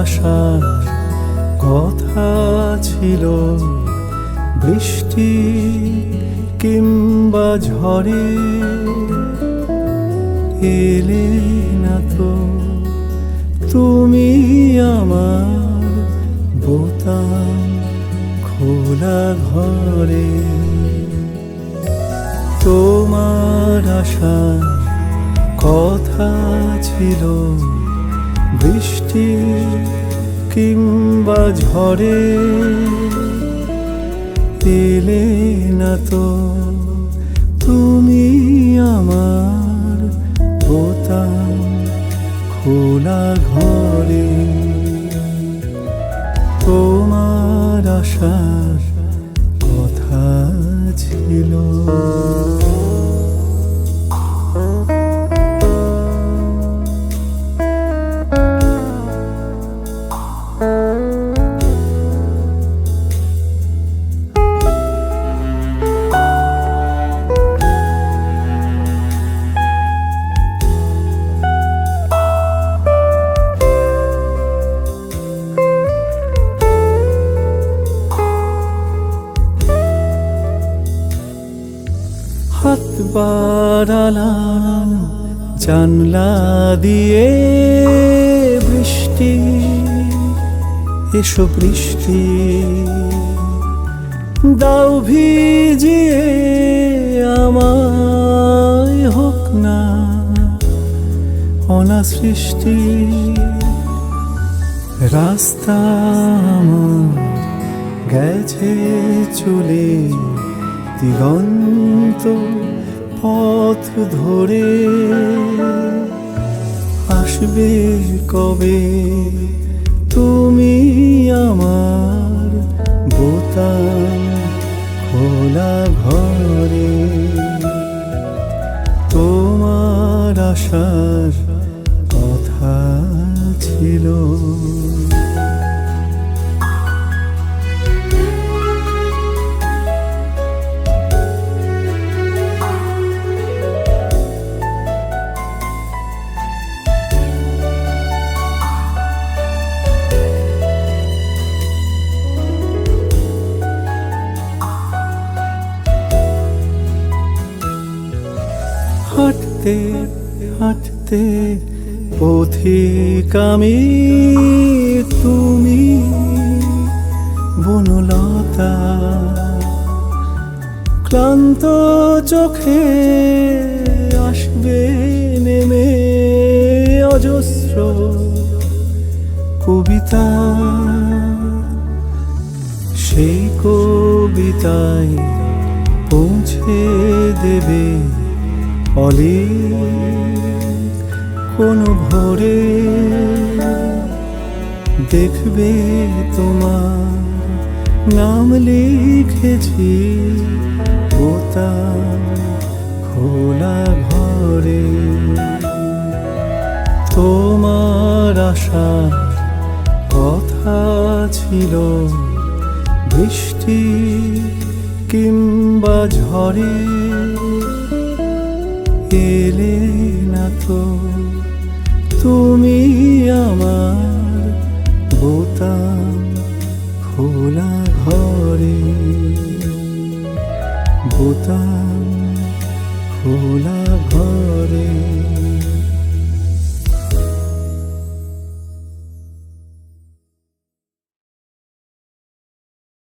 আসার কথা ছিল বৃষ্টি কিংবা ঝড়ে এলে না তো তুমি আমার বোতাম খোলা ঘরে। তোমার আশার কথা ছিল বৃষ্টি কিংবা ঝড়ে এলে না তো তুমি আমার বোতাম খোলা ঘরে। তোমার আশার বাড়ালাম জানলা দিয়ে বৃষ্টি, এসো বৃষ্টি। দাও ভিজিয়ে আমায় হোক না অনা সৃষ্টি। রাস্তা গেছে চলে, দিগন্ত পথ ধরে আসবে কবে? তুমি আমার বোতাম খোলা ঘরে। তোমার আশার কথা ছিল। হাঁটতে হাঁটতে পথিক আমি, তুমি বনলতা। ক্লান্ত চোখে আসবে নেমে অজস্র কবিতা। সেই কবিতায় পৌঁছে দেবে অলি কোন ভোরে দেখবে তোমার নাম লিখেছি বোতাম খোলা ঘরে। তোমার আশা কথা ছিল বৃষ্টি কিংবা ঝড়ে। এলে না তুমি আমার বোতাম খোলা ঘরে। বোতাম খোলা ঘরে।